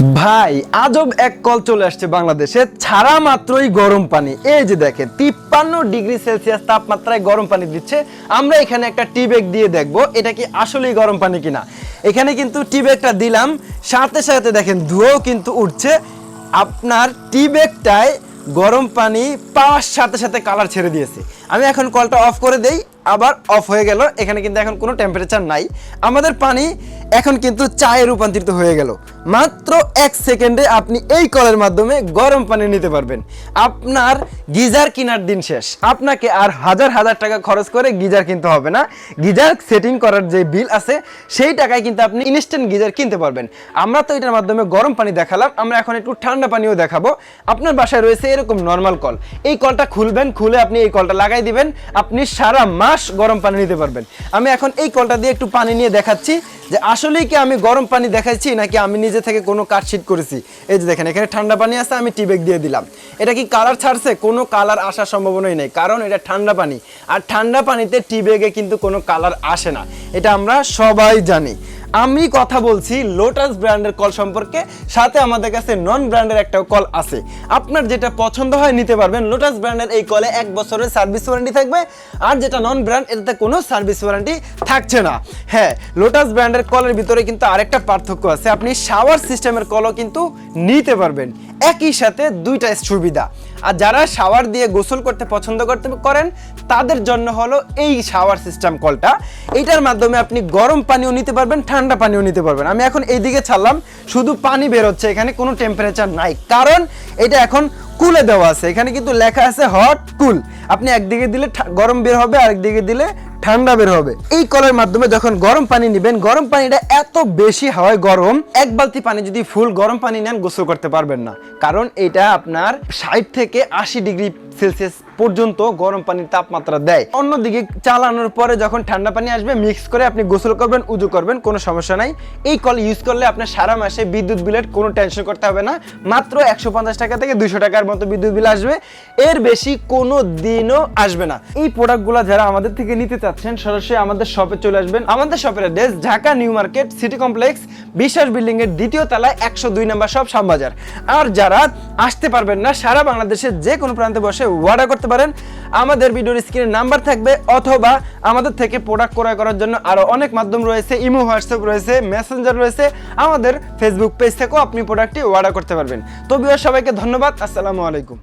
ভাই, আজব এক কল চলে আসছে বাংলাদেশে, ছাড়া মাত্রই গরম পানি। এই যে দেখেন, তিপ্পান্ন ডিগ্রি সেলসিয়াস তাপমাত্রায় গরম পানি দিচ্ছে। আমরা এখানে একটা টি ব্যাগ দিয়ে দেখব, এটা কি আসলেই গরম পানি কিনা। এখানে কিন্তু টি ব্যাগটা দিলাম, সাথে সাথে দেখেন ধুয়েও কিন্তু উঠছে। আপনার টি ব্যাগটায় গরম পানি পাওয়ার সাথে সাথে কালার ছেড়ে দিয়েছে। আমি এখন কলটা অফ করে দেই। আবার অফ হয়ে গেল। এখানে কিন্তু এখন কোনো টেম্পারেচার নাই। আমাদের পানি এখন কিন্তু চায়ে রূপান্তরিত হয়ে গেল। মাত্র এক সেকেন্ডে আপনি এই কলের মাধ্যমে গরম পানি নিতে পারবেন। আপনার গিজার কেনার দিন শেষ। আপনাকে আর হাজার হাজার টাকা খরচ করে গিজার কিনতে হবে না। গিজার সেটিং করার যে বিল আছে, সেই টাকায় কিন্তু আপনি ইনস্ট্যান্ট গিজার কিনতে পারবেন। আমরা তো এটার মাধ্যমে গরম পানি দেখালাম। আমরা এখন একটু ঠান্ডা পানিও দেখাবো। আপনার বাসায় রয়েছে এরকম নর্মাল কল এই কলটা খুলবেন, খুলে আপনি এই কলটা লাগাই দিবেন। আপনি সারা মাস গরম পানি নিতে পারবেন। আমি এখন এই কলটা দিয়ে একটু পানি নিয়ে দেখাচ্ছি যে আসলেই কি আমি গরম পানি দেখাচ্ছি নাকি আমি নিজে থেকে কোনো কাটশিট করেছি। এই যে দেখেন, এখানে ঠান্ডা পানি আছে, আমি টিবেক দিয়ে দিলাম। এটা কি কালার ছাড়ছে? কোনো কালার আসার সম্ভাবনাই নেই, কারণ এটা ঠান্ডা পানি। আর ঠান্ডা পানিতে টিবেগে কিন্তু কোনো কালার আসে না। এটা আমরা সবাই জানি। আমি কথা বলছি লোটাস ব্র্যান্ডের কল সম্পর্কে। সাথে আমাদের কাছে নন ব্র্যান্ডের একটা কল আছে। আপনার যেটা পছন্দ হয় নিতে পারবেন। লোটাস ব্র্যান্ডের এই কলে এক বছরের সার্ভিস ওয়ারেন্টি থাকবে। আর যেটা নন ব্র্যান্ড এটাতে কোনো সার্ভিস ওয়ারেন্টি থাকছে না। হ্যাঁ লোটাস ব্র্যান্ডের কলের ভিতরে কিন্তু আরেকটা পার্থক্য আছে। আপনি শাওয়ার সিস্টেমের কলও কিন্তু নিতে পারবেন। একই সাথে দুইটা সুবিধা। আর যারা শাওয়ার দিয়ে গোসল করতে পছন্দ করতে করেন, তাদের জন্য হলো এই শাওয়ার সিস্টেম কলটা। এইটার মাধ্যমে আপনি গরম পানিও নিতে পারবেন, ঠান্ডা পানিও নিতে পারবেন। আমি এখন এইদিকে ছাড়লাম, শুধু পানি বেরোচ্ছে এখানে, কোনো টেম্পারেচার নাই। কারণ এটা এখন কুলে দেওয়া আছে। এখানে কিন্তু লেখা আছে হট কুল আপনি একদিকে দিলে গরম বের হবে, আরেকদিকে দিলে ঠান্ডা বের হবে। এই কলের মাধ্যমে যখন গরম পানি নেবেন, গরম পানিটা এত বেশি হয় গরম, এক বালতি পানি যদি ফুল গরম পানি নেন, গোসল করতে পারবেন না। কারণ এটা আপনার ষাট থেকে আশি ডিগ্রি সেলসিয়াস পর্যন্ত গরম পানির তাপমাত্রা দেয়। অন্যদিকে চালানোর পরে যখন ঠান্ডা পানি আসবে মিক্স করে আপনি গোসল করবেন, উজু করবেন, কোনো সমস্যা নাই। এই কল ইউজ করলে আপনার সারা মাসে বিদ্যুৎ বিলের কোনো টেনশন করতে হবে না। মাত্র একশো পঞ্চাশ টাকা থেকে দুশো টাকার মতো বিদ্যুৎ বিল আসবে। এর বেশি কোনো দিনও আসবে না। এই প্রোডাক্টগুলো যারা আমাদের থেকে নিতে চাচ্ছেন, সরাসরি আমাদের শপে চলে আসবেন। আমাদের শপের address Dhaka new market city complex Biswas building এর দ্বিতীয় তলায় একশো দুই নম্বর সব শ্যামবাজার। আর যারা আসতে পারবেন না, সারা বাংলাদেশের যে কোনো প্রান্তে বসে অর্ডার করতে পারেন। আমাদের ভিডিওর স্ক্রিনে নাম্বার থাকবে অথবা আমাদের থেকে প্রোডাক্ট ক্রয় করার জন্য আরও অনেক মাধ্যম রয়েছে, ইমো, হোয়াটসঅ্যাপ রয়েছে মেসেঞ্জার রয়েছে। আমাদের ফেসবুক পেজ থেকেও আপনি প্রোডাক্টটি অর্ডার করতে পারবেন। তবুও সবাইকে ধন্যবাদ। আসসালামু আলাইকুম।